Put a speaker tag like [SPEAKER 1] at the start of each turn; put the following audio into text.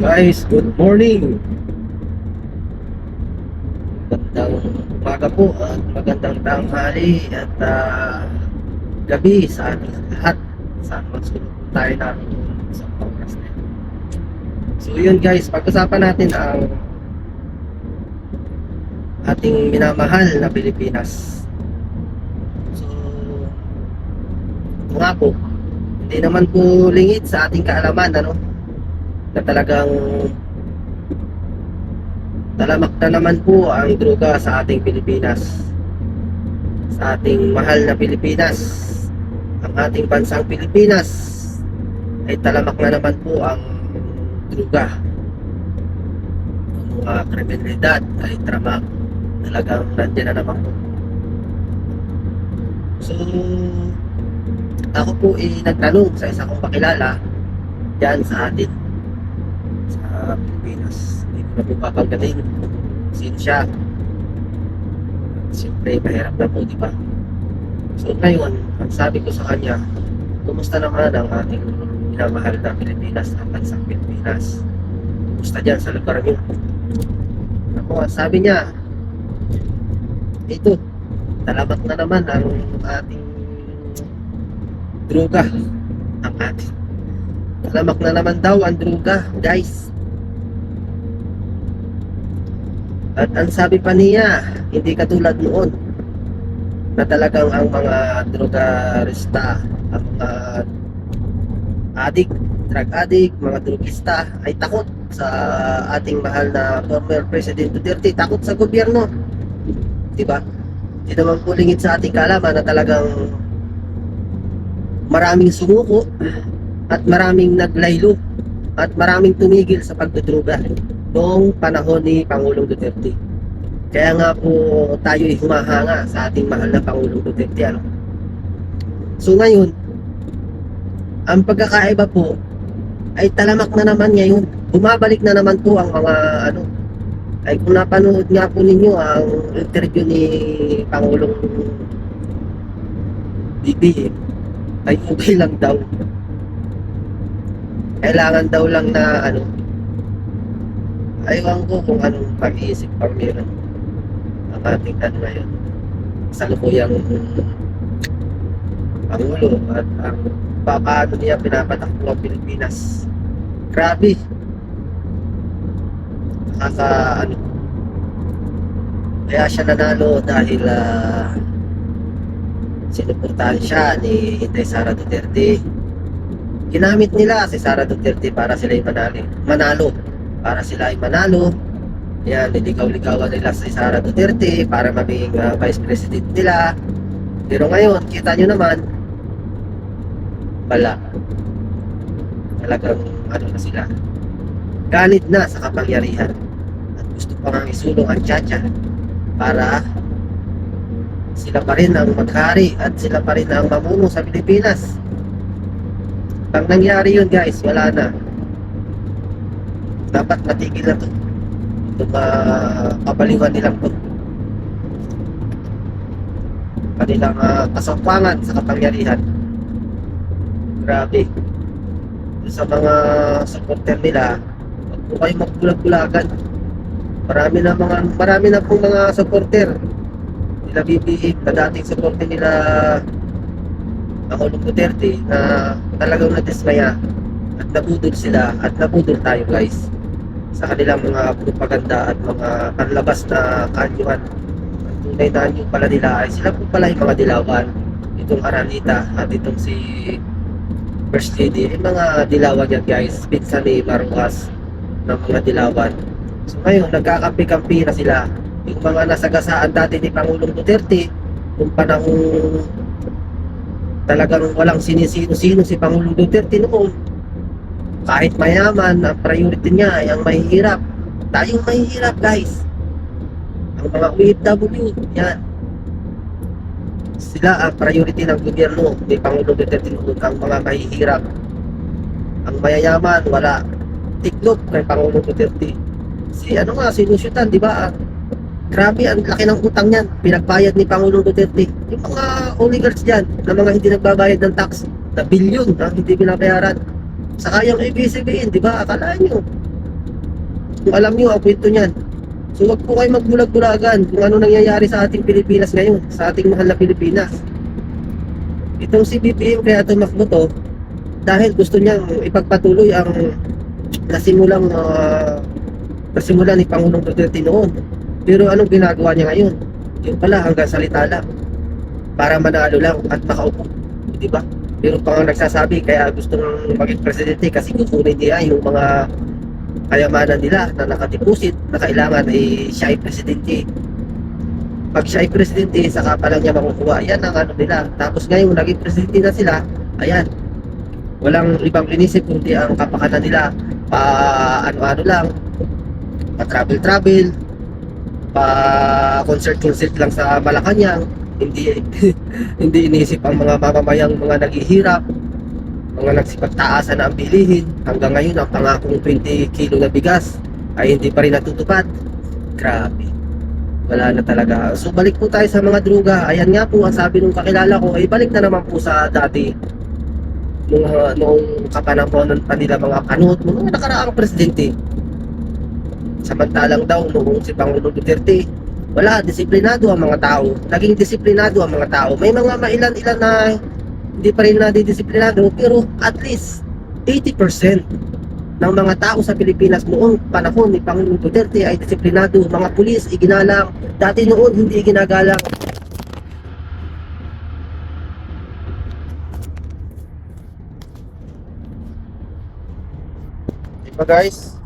[SPEAKER 1] Guys, good morning. Magandang umaga po at magandang tanghali at ah, gabi sa ating lahat. Saan man sulok po tayo namin sa oras na. So yun guys, pag-usapan natin ang ating minamahal na Pilipinas. So, ito nga po, hindi naman po lingid sa ating kaalaman, ano? Na talagang talamak na naman po ang droga sa ating Pilipinas. Sa ating mahal na Pilipinas. Ang ating bansang Pilipinas ay talamak na naman po ang droga. Ang mga kriminalidad ay tramak talagang nandiyan na naman po. So ako po ay nagtanong sa isa kong pakilala dyan sa atin sa Pilipinas. Hindi ko na po papagaling. At siyempre, mahirap na po, di ba? So ngayon, ang sabi ko sa kanya, kumusta naman ang ating minamahal na Pilipinas, ang bansang Pilipinas? Kumusta dyan sa lugar niyo? Ako, sabi niya, ito, talamak na naman ang ating droga. Ang ating Talamak na naman daw ang droga, guys. At ang sabi pa niya, hindi katulad noon na talagang ang mga drogarista, ang mga adik, drug addict, mga drugista ay takot sa ating mahal na former President Duterte, takot sa gobyerno. Di ba? Hindi naman po lingid sa ating kaalaman na talagang maraming sumuko at maraming naglaylo at maraming tumigil sa pagdudruga noong panahon ni Pangulong Duterte. Kaya nga po tayo ay humahanga sa ating mahal na Pangulong Duterte. Ano? So ngayon, ang pagkakaiba po ay talamak na naman ngayon. Bumabalik na naman po ang mga ano, ay kung napanood nga po ninyo ang interview ni Pangulong BBM ay okay lang daw kailangan daw lang na ano aywan ko kung anong pag-iisip pang meron ang ating ano ngayon. Salukuyang Pangulo at ang paano niya pinapatakbo ang Pilipinas. Grabe. Nakaka ano. Kaya siya nanalo dahil uh, sinuportahan siya ni Inday Sara Duterte. Ginamit nila si Sara Duterte para sila manalo, manalo. Para sila ay manalo. Yan, niligaw-ligawan nila si Sara Duterte para maging uh, vice president nila. Pero ngayon, kita nyo naman, wala. Talagang ano na sila. Galit na sa kapangyarihan. At gusto pa nga isulong ang tiyatya para sila pa rin ang maghari at sila pa rin ang mamuno sa Pilipinas. Pag nangyari yun guys, wala na. Dapat matigil na to. Itong uh, kabaliwan nilang to. Kanilang uh, kasangpangan sa kapangyarihan. Grabe. Sa mga supporter nila, huwag po kayo magbulag-bulagan. Marami na mga marami na pong mga supporter nila BBM na dating supporter nila Pangulong Duterte na talagang nadismaya at nabudol sila at nabudol tayo guys sa kanilang mga propaganda at mga panlabas na kanyuan ang tunay na pala nila ay sila po pala yung mga dilawan. Itong Aranita at itong si First Lady. Yung mga dilawan yan guys pinsan ni Marcos ng mga dilawan. So ngayon nagkakampi-kampi na sila. Yung mga nasagasaan dati ni Pangulong Duterte kung panahong talagang walang sinisino-sino si Pangulong Duterte noon. Kahit mayaman, ang priority niya ay ang mahihirap. Tayong mahihirap, guys. Ang mga OFW, yan. Sila ang priority ng gobyerno ni Pangulong Duterte noon, ang mga mahihirap. Ang mayayaman, wala. Tiklop kay Pangulong Duterte. Si ano nga, sinusyutan, di ba? Grabe, ang laki ng utang niyan. Pinagbayad ni Pangulong Duterte. Yung mga oligarchs dyan, na mga hindi nagbabayad ng tax, na bilyon na hindi binabayaran. Saka yung ABCBN, di ba? Akala nyo, Kung alam nyo ang kwento niyan. So wag po kayo magbulag-bulagan kung ano nangyayari sa ating Pilipinas ngayon, sa ating mahal na Pilipinas. Itong si BBM kaya tumakbo to dahil gusto niyang ipagpatuloy ang nasimulang uh, nasimulan ni Pangulong Duterte noon. Pero anong ginagawa niya ngayon? Yung pala hanggang salita lang para manalo lang at makaupo. Di ba? Pero pa nga nagsasabi kaya gusto nang maging presidente kasi kukunin niya yung mga kayamanan nila na nakadeposit na kailangan ay siya ay presidente. Pag siya ay presidente, saka pa lang niya makukuha. Yan ang ano nila. Tapos ngayon, naging presidente na sila, ayan. Walang ibang inisip kundi ang kapakanan nila pa ano-ano lang, pa travel-travel, pa concert-concert lang sa Malacanang, hindi hindi inisip ang mga mamamayang mga naghihirap, mga nagsipagtaasan na ang bilihin. Hanggang ngayon, ang pangakong 20 kilo na bigas ay hindi pa rin natutupad. Grabe. Wala na talaga. So balik po tayo sa mga druga. Ayan nga po, ang sabi nung kakilala ko, ay balik na naman po sa dati nung, uh, noong kapanahonan pa nila mga kanot, mga nakaraang presidente. Samantalang daw noong si Pangulong Duterte, wala, disiplinado ang mga tao. Naging disiplinado ang mga tao. May mga mailan-ilan na hindi pa rin nadidisiplinado, pero at least 80% ng mga tao sa Pilipinas noong panahon ni Pangulong Duterte ay disiplinado. Mga pulis, iginalang. Dati noon, hindi ginagalang. Diba guys?